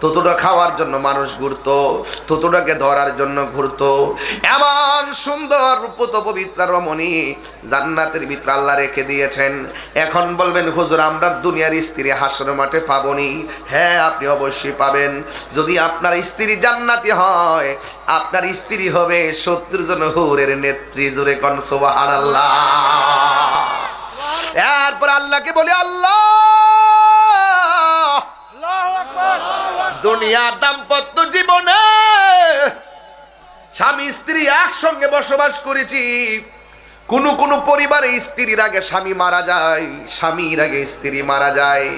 তুতুটা খাওয়ার জন্য মানুষ ঘুরতো তুতুটাকে ধরার জন্য ঘুরতো। এমন সুন্দর রূপত পবিত্র রমণী জান্নাতের ভিতরে আল্লাহ রেখে দিয়েছেন। এখন বলবেন হুজুর আমরা দুনিয়ার স্ত্রী হাসর মাঠে পাবনি। হ্যাঁ আপনি অবশ্যই পাবেন। যদি আপনার স্ত্রী জান্নাতি হয় আপনার স্ত্রী হবে সত্তর জন হুরের নেত্রী জুড়ে কনসোবাহান আল্লাহ এরপর আল্লাহকে বলি আল্লাহ! দুনিয়ার দাম্পত্য জীবনে স্বামী স্ত্রী একসঙ্গে বসবাস করেছি। কোন কোন পরিবারে স্ত্রীর আগে স্বামী মারা যায়, স্বামীর আগে স্ত্রী মারা যায়।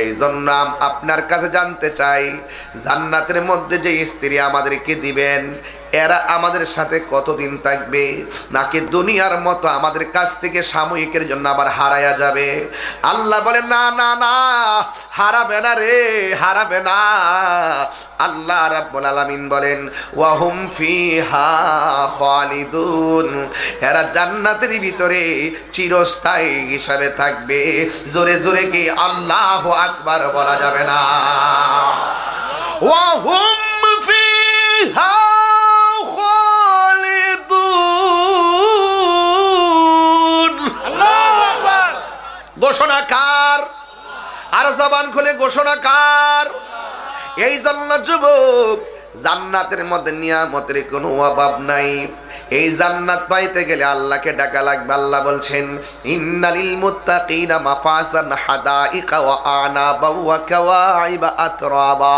এই জন্য আপনার কাছে জানতে চাই, জান্নাতের মধ্যে যে স্ত্রী আমাদেরকে দিবেন এরা আমাদের সাথে কতদিন থাকবে? নাকি দুনিয়ার মতো আমাদের কাছ থেকে সাময়িকের জন্য আবার হারায়া যাবে? আল্লাহ বলে, না না না, হারাবে না রে, হারাবে না। আল্লাহ রাব্বুল আলামিন বলেন, ওয়াহুম ফিহা খালিদুন। এরা জান্নাতের ভিতরে চিরস্থায়ী হিসাবে থাকবে। জোরে জোরে কি আল্লাহ আকবার বলা যাবে না? ওয়াহুম ফিহা ঘোষণা কার? আর জবান খুলে ঘোষণা কার? এই জন্য যুবক, জান্নাতের মধ্যে নিয়ামতের কোনো অভাব নাই। এই জান্নাত পাইতে গেলে আল্লাহকে ডাকা লাগবে। আল্লাহ বলছেন, ইন্নালিল মুত্তাকিনা মাফাসান হাদাইকা ওয়া আনাবা ওয়া কাওয়াইবা আতরাবা।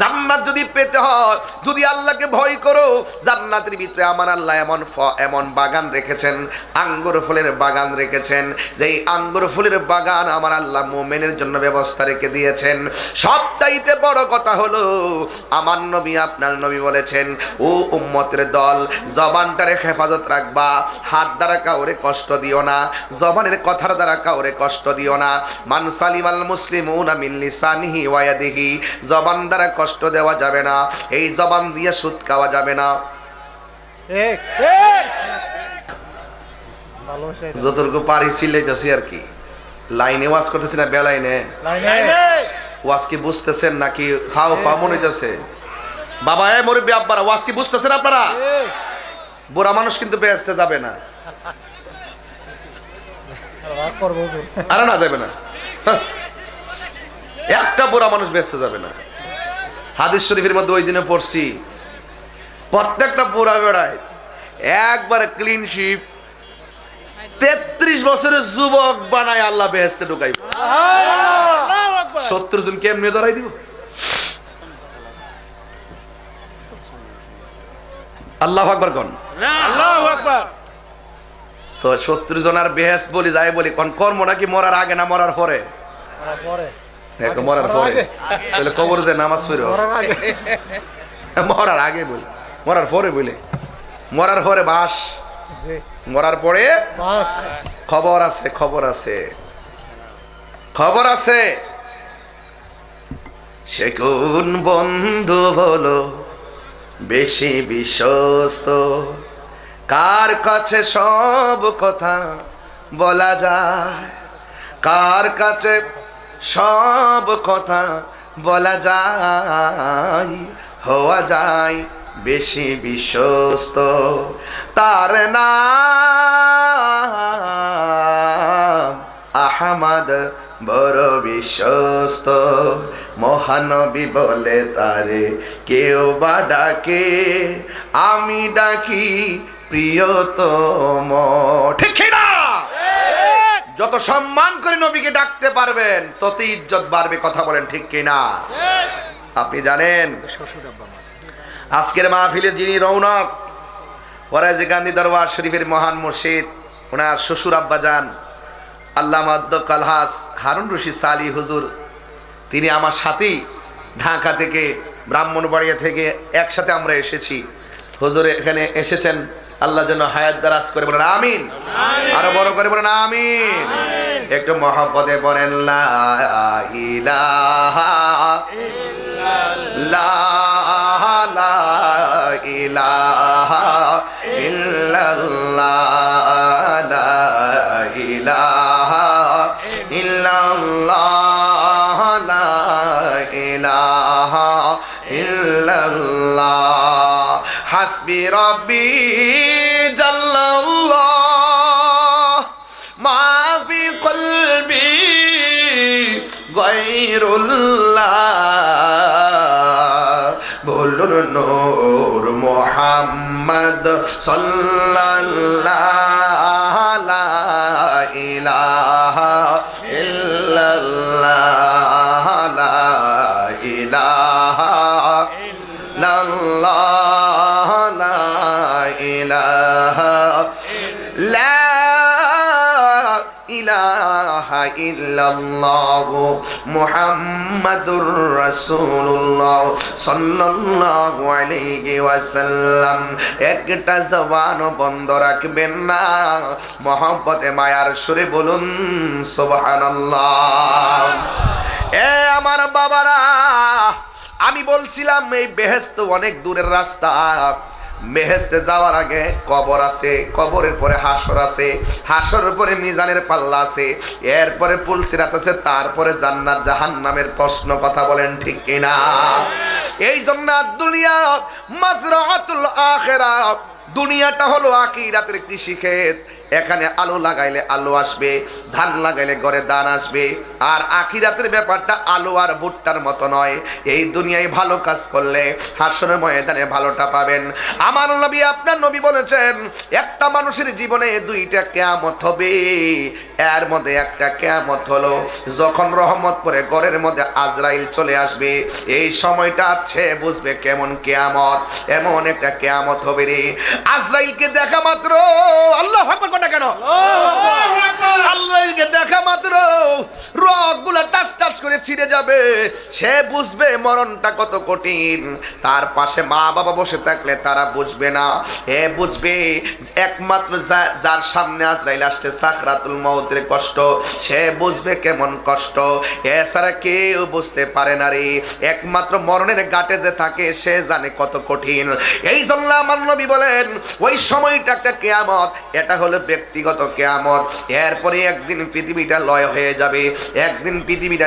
জান্নাত যদি পেতে হয়, যদি আল্লাহকে ভয় করো, জান্নাতের ভিতরে আমার আল্লাহ এমন এমন বাগান রেখেছেন, আঙ্গুর ফুলের বাগান রেখেছেন, যেই আঙ্গুর ফুলের বাগান আমার আল্লাহ মোমেনের জন্য ব্যবস্থা রেখে দিয়েছেন। সবচাইতে বড় কথা হলো, আমার নবী আপনার নবী বলেছেন, ও উম্মতের দল জবানটারে হেফাজত রাখবা। হাত দ্বারা কাউরে কষ্ট দিও না জবানের কথার দ্বারা কাউরে কষ্ট দিও না। মান সালিমাল লিসানিহি জবান দ্বারা কষ্ট দেওয়া যাবে না এই জবান দিয়ে সুদ খাওয়া যাবে না। যতটুকু পারি চিল্লাইতেছি আর কি। লাইনে ওয়াজ করতেছি না বেলাইনে? লাইনে। ওয়াজ কি বুঝতেছেন নাকি? ফাও ফা মনে হইতেছে। বাবা এ মুরব্বী আব্বারা ওয়াজ কি বুঝতেছেন আপনারা। বুড়া মানুষ কিন্তু বেহেস্তে যাবে না। আর না যাবে না। হ্যাঁ। একটা বুড়া মানুষ বেহেস্তে যাবে না। হাদিস শরীফের মধ্যে ওই দিনে পড়ছি প্রত্যেকটা বুড়া বেড়ায় একবারে ক্লিন শিপ তেত্রিশ বছরের যুবক বানায় আল্লাহ বেহেস্তে ঢুকাইব। সত্তর জন কেমনি ধরাই দিব? আল্লাহ আকবর কন? তো সত্তর জন আর বেহেস বলি যাই বলি কোন কর্ম নাকি মরার আগে না মরার পরে? হ্যাঁ, মরার পরে। তাহলে কবর যে নামাজ পড়ো মরার আগে। বলি মরার পরে বলে। মরার পরে বাস। জি। মরার পরে খবর আছে খবর আছে। খবর আছে। সে কোন বন্ধু হলো? বেশি বিশ্বস্ত। কার কাছে সব কথা বলা যায়? কার কাছে সব কথা বলা যায়? হওয়া যায় বেশি বিশ্বস্ত। তার নাম আহমদ বড় বিশ্বস্ত মহানবী বলে তারে কেউ বা ডাকে। আমি ডাকি প্রিয়তম। ঠিক না যত সম্মান করে নবীকে ডাকতে পারবেন তত ইজ্জত বাড়বে, কথা বলেন ঠিক কিনা? আপনি জানেন, আজকের মাহফিলের যিনি রৌনক ওরাইজে গান্ধী দরবার শরীফের মহান মুর্শিদ, ওনার শ্বশুর আব্বা যান আল্লাহ অধ্যক্ষ আলহাস হারুন রশিদ সালি হুজুর তিনি আমার সাথেই ঢাকা থেকে ব্রাহ্মণবাড়িয়া থেকে একসাথে আমরা এসেছি। হুজুর এখানে এসেছেন আল্লাহ যেন হায়াত দারাজ করে বলেন আমিন। আরও বড় করে বলেন আমিন। একটু মহব্বতে বলেন লা ইলাহা লা লা ইলাহা ইল্লাল্লাহ ইল্লাল্লাহ লা ইলাহা ইল্লাল্লাহ। হাসবি রব্বি জাল্লাল্লাহ। মা বলুন নূর মুহাম্মদ সাল্লাল্লাহ লা ইলাহা ইল্লাল্লাহ মুহাম্মাদুর রাসূলুল্লাহ সাল্লাল্লাহু আলাইহি ওয়াসাল্লাম। একটা জবান বন্ধ রাখবেন না। মহব্বতে, মায়ার সুরে বলুন, সুবহানাল্লাহ। এ আমার বাবারা, আমি বলছিলাম, এই বেহেস্ত অনেক দূরের রাস্তা। বেহেস্তে যাওয়ার আগে কবর আছে, কবরের পরে হাসর আছে, হাসরের পরে মিজানের পাল্লা আছে, এরপরে পুলসিরাত আছে, তারপরে জান্নাত, জাহান্নামের প্রশ্ন কথা বলেন ঠিক কিনা? এই জন্য দুনিয়া মাজরাতুল আখেরা দুনিয়াটা হলো আকিরাতের কৃষিক্ষেত এখানে আলু লাগাইলে আলু আসবে, ধান লাগাইলে ঘরে ধান আসবে। আর আখিরাতের ব্যাপারটা আলু আর ভুট্টার মতো নয়। এই দুনিয়ায় ভালো কাজ করলে হাসনের ময়দানে ভালোটা পাবেন। আমার নবী, আপনার নবী বলেছেন, একটা মানুষের জীবনে দুইটা কেয়ামত হবে। এর মধ্যে একটা কেয়ামত হলো যখন রহমত পরে ঘরের মধ্যে আজরাইল চলে আসবে। এই সময়টা সে বুঝবে কেমন কেয়ামত, এমন একটা কেয়ামত হবে রে। আজরাইলকে দেখা মাত্র। আল্লাহ না কেন? আল্লাহকে দেখা মাত্র রকগুলা টাস করে ছিঁড়ে যাবে। সে বুঝবে মরণটা কত কঠিন। তার পাশে মা বাবা বসে থাকলে তারা বুঝবে না। হে বুঝবে, একমাত্র যার সামনে আজরাইল আসছে, সাকরাতুল মৌতের কষ্ট। সে বুঝবে কেমন কষ্ট। এছাড়া কেউ বুঝতে পারে না রে। একমাত্র মরণের গাটে যে থাকে, সে জানে কত কঠিন। এই জন্য আমার নবী বলেন, ওই সময়টা একটা কেয়ামত, এটা হলো ব্যক্তিগত কেয়ামত। এরপরে একদিন পৃথিবীটা লয় হয়ে যাবে। একদিন পৃথিবীটা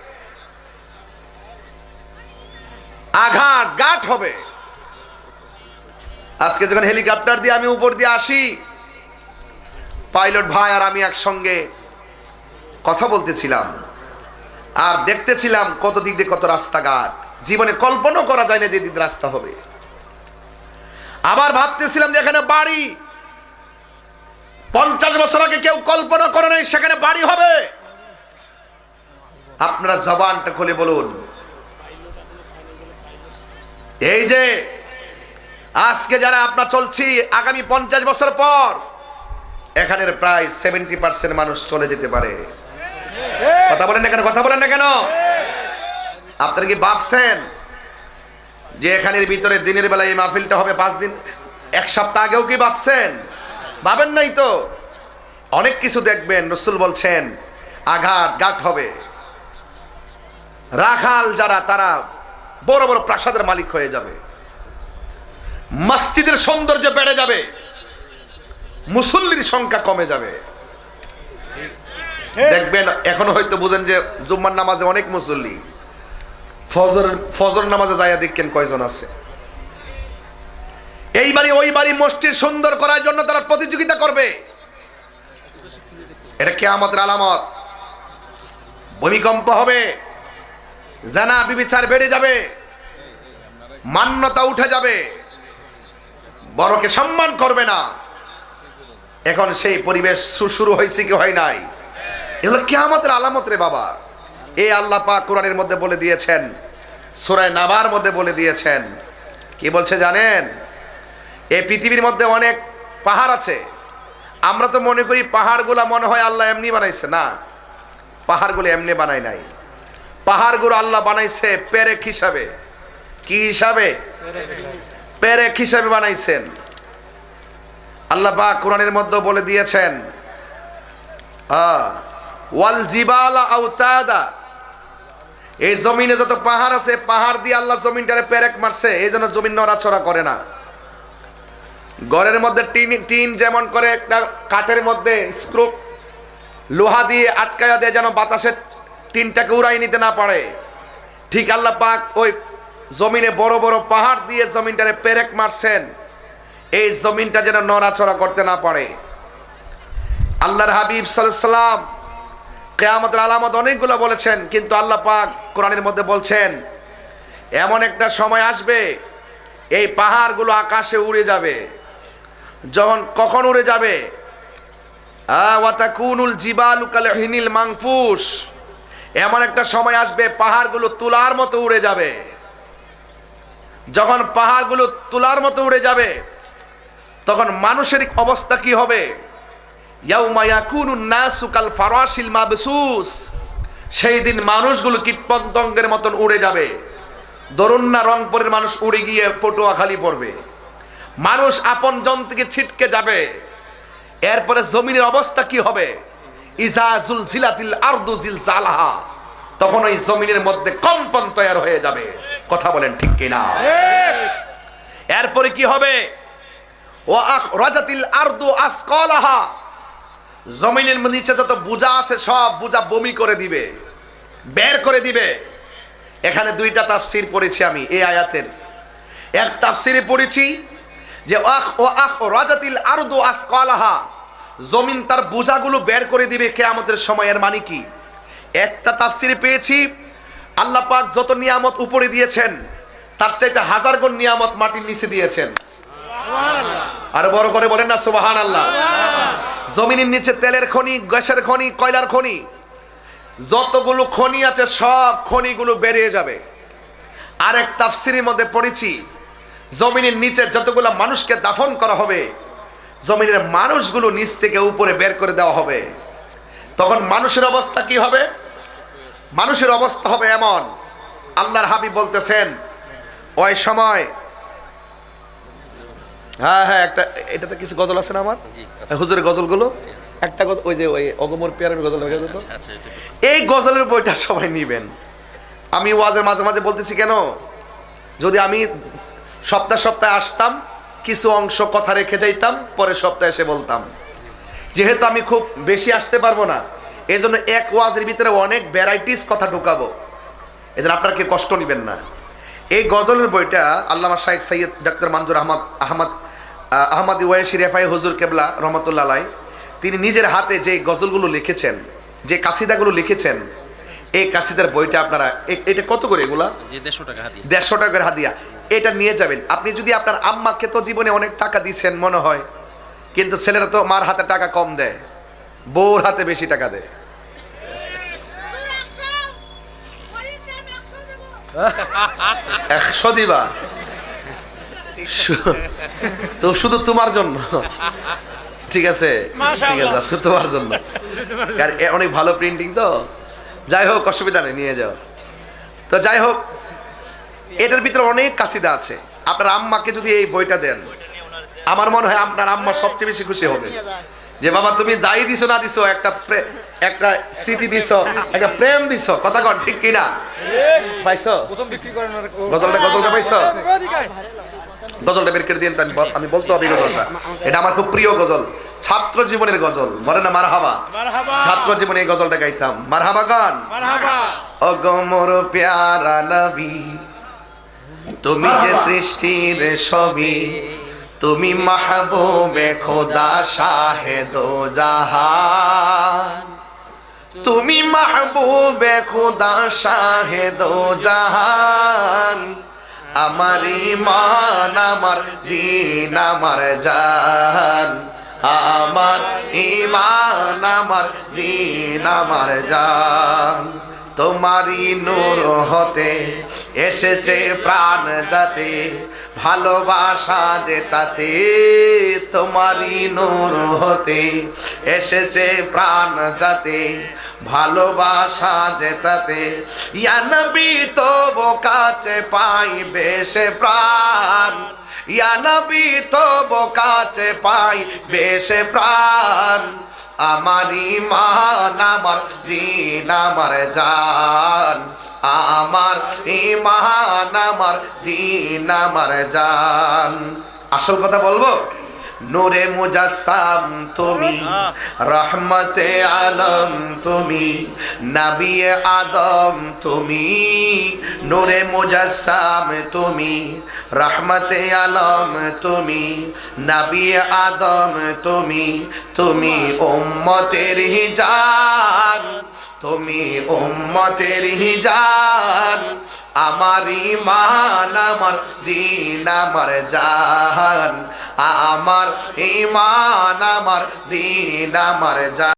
আঘাত গাঠ হবে। আজকে যখন হেলিকপ্টার দিয়ে আমি উপর দিয়ে আসি, পাইলট ভাই আর আমি একসঙ্গে কথা বলতেছিলাম। আর দেখতেছিলাম কত দিক দিয়ে কত রাস্তাঘাট। জীবনে কল্পনা করা যায় না যে দিক রাস্তা হবে। আবার ভাবতেছিলাম যে এখানে বাড়ি। পঞ্চাশ বছর আগে কেউ কল্পনা করে নাই সেখানে বাড়ি হবে। আপনারা জবানটা খুলে বলুন। এই যে, আজকে যারা আপনার চলছি, আগামী পঞ্চাশ বছর পর, এখানের প্রায় সেভেন্টি পার্সেন্ট মানুষ চলে যেতে পারে। কথা বলেন না কেন? কথা বলেন না কেন? আপনারা কি ভাবছেন যে এখানের ভিতরে দিনের বেলা এই মাহফিলটা হবে পাঁচ দিন? এক সপ্তাহ আগেও কি ভাবছেন? ভাবেন নাই তো? অনেক কিছু দেখবেন, রসুল বলছেন, আঘাত গাঠ হবে। রাখাল যারা, তারা বড় বড় প্রাসাদের মালিক হয়ে যাবে। মসজিদের সৌন্দর্য বেড়ে যাবে। মুসল্লির সংখ্যা কমে যাবে। দেখবেন এখনও হয়তো বুঝেন যে জুম্মার নামাজে অনেক মুসল্লি। ফজর ফজর নামাজে যাইয়া দেখেন কয়জন আছে। এই বাড়ি ওই বাড়ি মসজিদ সুন্দর করার জন্য তারা প্রতিযোগিতা করবে। এটা কে আমাদের আলামত। ভূমিকম্প হবে। জানা বিবিচার বেড়ে যাবে। মান্যতা উঠে যাবে। বড়কে সম্মান করবে না। এখন সেই পরিবেশ শুরু হয়েছে কি হয় নাই? এগুলো কেয়ামতের আলামত রে বাবা। এ আল্লাহ পাক কোরআনের মধ্যে বলে দিয়েছেন সুরায় নাবার মধ্যে বলে দিয়েছেন। কি বলছে জানেন? এই পৃথিবীর মধ্যে অনেক পাহাড় আছে। আমরা তো মনে করি পাহাড়গুলা মনে হয় আল্লাহ এমনি বানাইছে। না, পাহাড়গুলো এমনি বানায় নাই। পাহাড়গুলো আল্লাহ বানাইছে পেরেক হিসাবে। কি হিসাবে? পেরেক হিসাবে বানাইছেন। আল্লাহ পাক কোরআনের মধ্যে বলে দিয়েছেন ওয়াল জিবালা আউতাদা। এই জমিনে যত পাহাড় আছে, পাহাড় দিয়ে আল্লাহ জমিনটারে পেরেক মারছে, এই জন্য জমিন নড়াচড়া করে না। ঘরের মধ্যে টিন টিন যেমন করে, একটা কাঠের মধ্যে স্ক্রু, লোহা দিয়ে আটকায়া দেয় যেন বাতাসের টিনটাকে উড়াই নিতে না পারে। ঠিক আল্লাহ পাক ওই জমিনে বড় বড় পাহাড় দিয়ে জমিনটারে পেরেক মারছেন। এই জমিনটা যেন নড়াচড়া করতে না পারে। আল্লাহর হাবিব সাল্লাম কেয়ামতের আলামত অনেকগুলো বলেছেন, কিন্তু আল্লাহ পাক কোরআনের মধ্যে বলছেন, এমন একটা সময় আসবে, এই পাহাড়গুলো আকাশে উড়ে যাবে। যখন কখন উড়ে যাবে? ওয়াতাকুনুল জিবালু কাল হিনিল মাংফুস এমন একটা সময় আসবে, পাহাড়গুলো তুলার মতো উড়ে যাবে। যখন পাহাড়গুলো তুলার মতো উড়ে যাবে, তখন মানুষের অবস্থা কি হবে? সেই দিন মানুষগুলো কীটপতঙ্গের মতন উড়ে যাবে। ধরুন না রংপুরের মানুষ উড়ে গিয়ে পটুয়াখালি পড়বে। মানুষ আপন জন থেকে ছিটকে যাবে। এরপরে জমিনের অবস্থা কি হবে? ইজাজুল জিলাতিল আরদু জিলজালাহা। তখন ওই জমিনের মধ্যে কম্পন তৈরি হয়ে যাবে। কথা বলেন ঠিক কিনা? এরপরে কি হবে? ও রাজাতিল আরদু আসকালাহা। জমিনের নিচে যত বুজা আছে, সব বুজা বমি করে দিবে, বের করে দিবে। এখানে দুইটা তাফসির পড়েছি আমি এই আয়াতের। এক তাফসিরে পড়েছি যে আখ ও আখ রাজাতিল আরদু আসকালাহা। জমিন তার বোঝাগুলো বের করে দিবে কেয়ামতের সময়ের মানে কি? একটা তাফসিরে পেয়েছি, আল্লাহ পাক যত নিয়ামত উপরে দিয়েছেন, তার চাইতে হাজার গুণ নিয়ামত মাটির নিচে দিয়েছেন। আর বড় করে বলেন না সুবাহান আল্লাহ জমিনের নিচে তেলের খনি, গ্যাসের খনি, কয়লার খনি, যতগুলো খনি আছে, সব খনিগুলো বেরিয়ে যাবে। আর এক তাফসিরের মধ্যে পড়েছি, জমিনের নিচে যতগুলো মানুষকে দাফন করা হবে জমিনের মানুষগুলো নিচ থেকে উপরে বের করে দেওয়া হবে। তখন মানুষের অবস্থা কি হবে? মানুষের অবস্থা হবে এমন। আল্লাহর হাবিব বলতেছেন ওই সময় হ্যাঁ হ্যাঁ একটা এটাতে কিছু গজল আছে না আমার? হুজুরের গজলগুলো? একটা গজল ওই যে ওই অগমর পেয়ারের গজল হয়ে এই গজলের বইটা সবাই নিবেন। আমি ওয়াজের মাঝে মাঝে বলতেছি কেন? যদি আমি সপ্তাহ সপ্তাহে আসতাম কিছু অংশ কথা রেখে যাইতাম পরের সপ্তাহে এসে বলতাম। যেহেতু আমি খুব বেশি আসতে পারব না এই জন্য এক ওয়াজের ভিতরে অনেক ভ্যারাইটিস কথা ঢুকাবো। এদের আপনারা কেউ কষ্ট নেবেন না। এই গজলের বইটা আল্লামা শাহেদ সৈয়দ ডাক্তার মানজুর আহমদ আহমদ আহ, আহমদ ওয়াইশি রেফাই হুজুর কেবলা রহমতুল্লাহ আলাই তিনি নিজের হাতে যে গজলগুলো লিখেছেন যে কাসিদাগুলো লিখেছেন এই কাসিদার বইটা আপনারা এটা কত করে এগুলা? দেড়শো টাকা দেড়শো টাকার হাদিয়া। এটা নিয়ে যাবেন। আপনি যদি আপনার আম্মাকে তো জীবনে অনেক টাকা দিচ্ছেন মনে হয়। কিন্তু ছেলেরা তো মার হাতে টাকা কম দেয়। বউর হাতে বেশি টাকা দেয়। একশো দিবা। তো শুধু তোমার জন্য। ঠিক আছে? ঠিক আছে তোমার জন্য। অনেক ভালো প্রিন্টিং তো। যাই হোক অসুবিধা নেই নিয়ে যাও। তো যাই হোক এটার ভিতরে অনেক কাসিদা আছে। আপনার আম্মাকে যদি এই বইটা দেন আমার মনে হয় আপনার আম্মা সবচেয়ে বেশি খুশি হবে। যে বাবা তুমি যাই দিছো না দিছো একটা একটা স্মৃতি দিছো একটা প্রেম দিছো কথা কন ঠিক কিনা? পাইছো? ও- গজলটা গজলটা পাইছো? গজলটা বের করে দিন আমি আমি বলতে হবে গজলটা। এটা আমার খুব প্রিয় গজল ছাত্র জীবনের গজল। বলে না মারহাবা। ছাত্র জীবনে এই গজলটা গাইতাম। মারহাবা গান মারহাবা। অগমর প্যারা নবী। তুমি যে সৃষ্টির ছবি, তুমি মাহবুবে খোদা শাহেদ জাহান তুমি মাহবুবে খোদা শাহেদ জাহান আমার ইমান আমার দিন, আমার জান আমার ইমান আমার দিন, আমার জান তোমারই নূর হতে এসেছে প্রাণ যাতে, ভালোবাসা যে তাতে তোমারই নূর হতে এসেছে প্রাণ যাতে, ভালোবাসা যেতাতে ইয়ানবি তো কাছে পাইবে সে প্রাণ ইয়ানবি তো কাছে পাই বেশে প্রাণ। আমার ইমান আমার দিন, আমার জান। আমার ইমান, আমার দিন, আমার জান। আসল কথা বলব? নূরে মুজাসসাম তুমি, রহমতে আলম তুমি নবী আদম তুমি, নূরে মুজাসসাম তুমি, রহমতে আলম তুমি নবী আদম তুমি তুমি উম্মতের জান তুমি উম্মতের হিজান আমার ইমান আমার দিন, আমার জান আমার ইমান আমার দিন, আমার জান